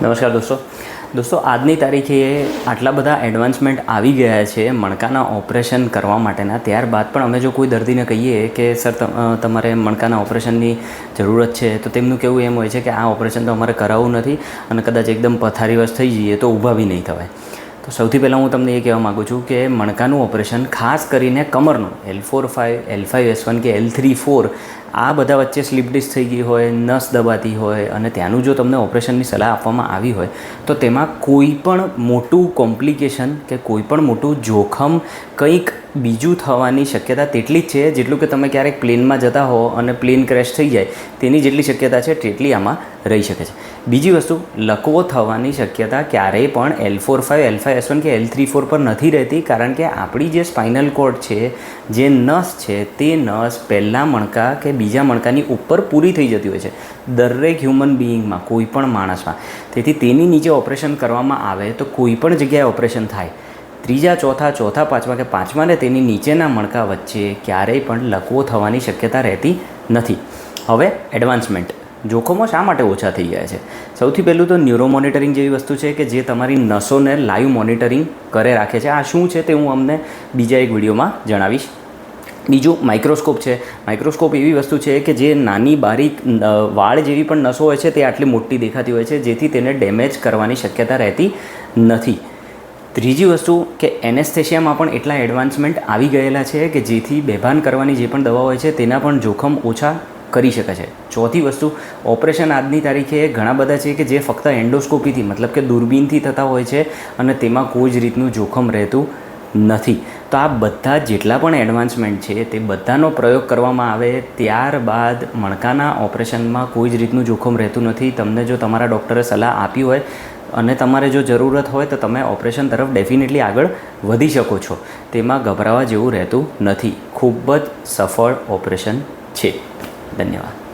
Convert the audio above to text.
નમસ્કાર દોસ્તો. દોસ્તો, આજની તારીખે આટલા બધા એડવાન્સમેન્ટ આવી ગયા છે મણકાના ઓપરેશન કરવા માટેના. ત્યારબાદ પણ અમે જો કોઈ દર્દીને કહીએ કે, સર તમારે મણકાના ઓપરેશનની જરૂરત છે, તો તેમનું કેવું એમ હોય છે કે, આ ઓપરેશન તો અમારે કરાવવું નથી અને કદાચ એકદમ પથારીવશ થઈ જઈએ તો ઊભા બી નહીં થવાય. તો સૌથી પહેલાં હું તમને એ કહેવા માગું છું કે મણકાનું ઓપરેશન ખાસ કરીને કમરનું L four five L five S one કે એલ થ્રી ફોર આ બધા વચ્ચે સ્લીપ ડિસ્ક થઈ ગઈ હોય, નસ દબાતી હોય અને ત્યાંનું જો તમને ઓપરેશનની સલાહ આપવામાં આવી હોય, તો તેમાં કોઈ પણ મોટું કોમ્પ્લિકેશન કે કોઈ પણ મોટું જોખમ કંઈક બીજું થવાની શક્યતા તેટલી જ છે જેટલું કે તમે ક્યારેક પ્લેનમાં જતા હો અને પ્લેન ક્રેશ થઈ જાય, તેની જેટલી શક્યતા છે તેટલી આમાં રહી શકે છે. બીજી વસ્તુ, લકવો થવાની શક્યતા ક્યારેય પણ L four five L five S one કે એલ થ્રી ફોર પર નથી રહેતી, કારણ કે આપણી જે સ્પાઇનલ કોર્ડ છે, જે નસ છે, તે નસ પહેલાં મણકા કે બીજા મણકાની ઉપર પૂરી થઈ જતી હોય છે. દરેક હ્યુમન બિઈંગમાં કોઈ પણ માણસમાં. તેથી તેની નીચે ઓપરેશન કરવામાં આવે તો કોઈ પણ જગ્યાએ ઓપરેશન થાય. ત્રીજા ચોથા ચોથા, પાંચમા કે પાંચમા ને તેની નીચેના મણકા વચ્ચે ક્યારેય પણ લકવો થવાની શક્યતા રહેતી નથી. હવે એડવાન્સમેન્ટ જોખમો શા માટે ઓછા થઈ ગયા છે? સૌથી પહેલું તો ન્યુરો મોનિટરિંગ જેવી વસ્તુ છે કે જે તમારી નસોને લાઈવ મોનિટરિંગ કરે રાખે છે. આ શું છે તે હું અમને બીજા એક વિડીયોમાં જણાવીશ. બીજું માઇક્રોસ્કોપ છે. માઇક્રોસ્કોપ એવી વસ્તુ છે કે જે નાની બારીક વાળ જેવી પણ નસો હોય છે તે આટલી મોટી દેખાતી હોય છે જેથી તેને ડેમેજ કરવાની શક્યતા રહેતી નથી. ત્રીજી વસ્તુ કે એનેસ્થેશિયામાં પણ એટલા એડવાન્સમેન્ટ આવી ગયેલા છે કે જેથી બેભાન કરવાની જે પણ દવા હોય છે તેના પણ જોખમ ઓછા કરી શકે છે. ચોથી વસ્તુ, ઓપરેશન આજની તારીખે ઘણા બધા છે કે જે ફક્ત એન્ડોસ્કોપીથી, મતલબ કે દૂરબીનથી થતા હોય છે અને તેમાં કોઈ જ રીતનું જોખમ રહેતું નથી. તો આ બધા જેટલા પણ એડવાન્સમેન્ટ છે તે બધાનો પ્રયોગ કરવામાં આવે ત્યારબાદ મણકાના ઓપરેશનમાં કોઈ જ રીતનું જોખમ રહેતું નથી. તમને જો તમારા ડૉક્ટરે સલાહ આપી હોય અને તમારે જો જરૂરત હોય તો તમે ઓપરેશન તરફ ડેફિનેટલી આગળ વધી શકો છો. તેમાં ગભરાવા જેવું રહેતું નથી. ખૂબ જ સફળ ઓપરેશન છે. ધન્યવાદ.